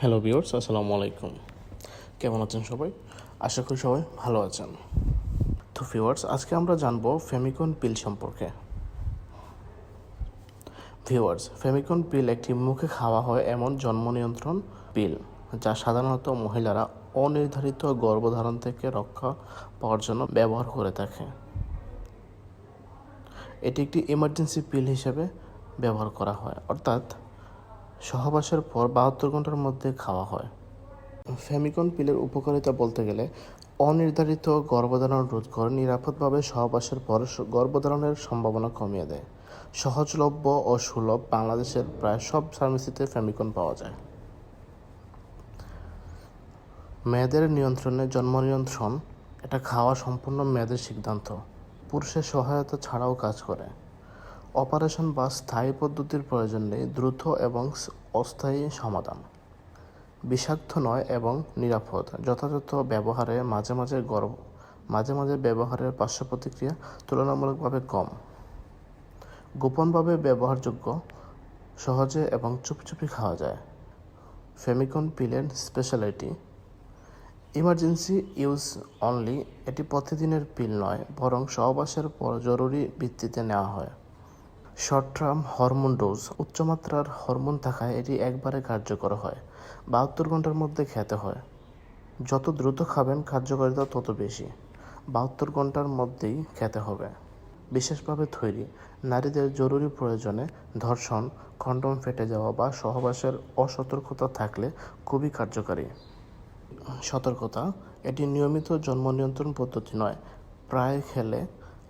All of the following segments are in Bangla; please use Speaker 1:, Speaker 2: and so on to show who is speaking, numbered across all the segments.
Speaker 1: হ্যালো বিয়র্স আসসালামু আলাইকুম। কেমন আছেন সবাই? আশা করি সবাই ভালো আছেন। তো ভিউয়ার্স আজকে আমরা জানব ফেমিকন পিল সম্পর্কে। ভিওয়ার্স ফেমিকন পিল একটি মুখে খাওয়া হয় এমন জন্ম নিয়ন্ত্রণ পিল যা সাধারণত মহিলারা অনির্ধারিত গর্ভধারণ থেকে রক্ষা পাওয়ার জন্য ব্যবহার করে থাকে। এটি একটি ইমার্জেন্সি পিল হিসেবে ব্যবহার করা হয়। অর্থাৎ সহবাসের পর বাহাত্তর ঘণ্টার মধ্যে খাওয়া হয়। ফেমিকন পিলের উপকারিতা বলতে গেলে, অনির্ধারিত গর্ভধারণ রোধ করে নিরাপদভাবে সহবাসের পর গর্ভধারণের সম্ভাবনা কমিয়ে দেয়। সহজলভ্য ও সুলভ বাংলাদেশের প্রায় সব ফার্মেসিতে ফেমিকন পাওয়া যায়। মেয়েদের নিয়ন্ত্রণে জন্ম নিয়ন্ত্রণ, এটা খাওয়া সম্পূর্ণ মেয়েদের সিদ্ধান্ত। পুরুষের সহায়তা ছাড়াও কাজ করে। অপারেশন বা স্থায়ী পদ্ধতির প্রয়োজন নেই, দ্রুত এবং অস্থায়ী সমাধান। বিষাক্ত নয় এবং নিরাপদ। যথাযথ ব্যবহারে মাঝে মাঝে গর্ব, মাঝে মাঝে ব্যবহারের পার্শ্ব প্রতিক্রিয়া তুলনামূলকভাবে কম। গোপনভাবে ব্যবহারযোগ্য, সহজে এবং চুপচুপি খাওয়া যায়। ফেমিকন পিলের স্পেশালিটি। ইমার্জেন্সি ইউজ অনলি এটি প্রতিদিনের পিল নয়, বরং সহবাসের পর জরুরি ভিত্তিতে নেওয়া হয়। শর্ট টার্ম হরমোন ডোজ উচ্চমাত্রার হরমোন থাকায় এটি একবারে কার্যকর হয়, বাহাত্তর ঘণ্টার মধ্যে খেতে হয়। যত দ্রুত খাবেন, কার্যকারিতা তত বেশি, বাহাত্তর ঘণ্টার মধ্যেই খেতে হবে। বিশেষভাবে তৈরি, নারীদের জরুরি প্রয়োজনে ধর্ষণ খণ্ডন ফেটে যাওয়া বা সহবাসের অসতর্কতা থাকলে খুবই কার্যকারী। সতর্কতা, এটি নিয়মিত জন্ম নিয়ন্ত্রণ পদ্ধতি নয়, প্রায় খেলে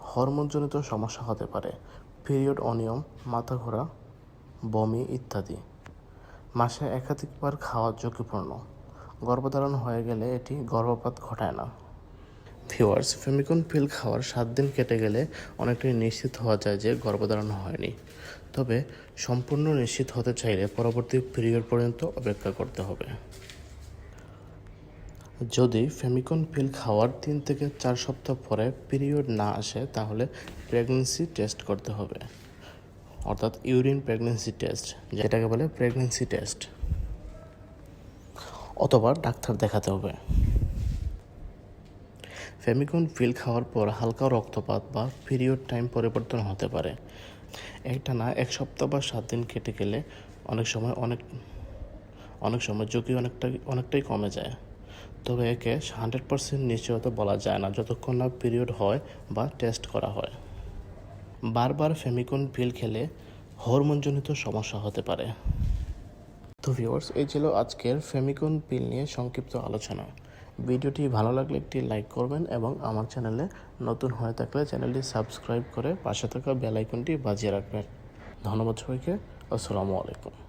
Speaker 1: হরমোনজনিত সমস্যা হতে পারে পিরিয়ড অনিয়ম মাথা ঘোরা বমি ইত্যাদি। মাসে একাধিকবার খাওয়া ঝুঁকিপূর্ণ। গর্ভধারণ হয়ে গেলে এটি গর্ভপাত ঘটায় না। ভিওয়ার্স ফেমিকন পিল খাওয়ার সাত দিন কেটে গেলে অনেকটাই নিশ্চিত হওয়া যায় যে গর্ভধারণ হয়নি। তবে সম্পূর্ণ নিশ্চিত হতে চাইলে পরবর্তী পিরিয়ড পর্যন্ত অপেক্ষা করতে হবে। যদি ফেমিকন পিল খাওয়ার তিন থেকে চার সপ্তাহ পরে পিরিয়ড না আসে, তাহলে প্রেগনেন্সি টেস্ট করতে হবে। অর্থাৎ ইউরিন প্রেগনেন্সি টেস্ট, যেটাকে বলে প্রেগনেন্সি টেস্ট। অথবা ডাক্তার দেখাতে হবে। ফেমিকন পিল খাওয়ার পর হালকা রক্তপাত বা পিরিয়ড টাইম পরিবর্তন হতে পারে। একটা না এক সপ্তাহ বা সাত দিন কেটে গেলে অনেক সময় অনেক অনেক সময় ঝুঁকি অনেকটা অনেকটাই কমে যায়। তবে একে হান্ড্রেড পার্সেন্ট নিশ্চয়তা বলা যায় না যতক্ষণ না পিরিয়ড হয় বা টেস্ট করা হয়। বারবার ফেমিকন পিল খেলে হরমোনজনিত সমস্যা হতে পারে। তো ভিউয়ার্স, এই ছিল আজকের ফেমিকন পিল নিয়ে সংক্ষিপ্ত আলোচনা। ভিডিওটি ভালো লাগলে একটি লাইক করবেন এবং আমার চ্যানেলে নতুন হয়ে থাকলে চ্যানেলটি সাবস্ক্রাইব করে পাশে থাকা বেল আইকনটি বাজিয়ে রাখবেন। ধন্যবাদ সবাইকে। আসসালামু আলাইকুম।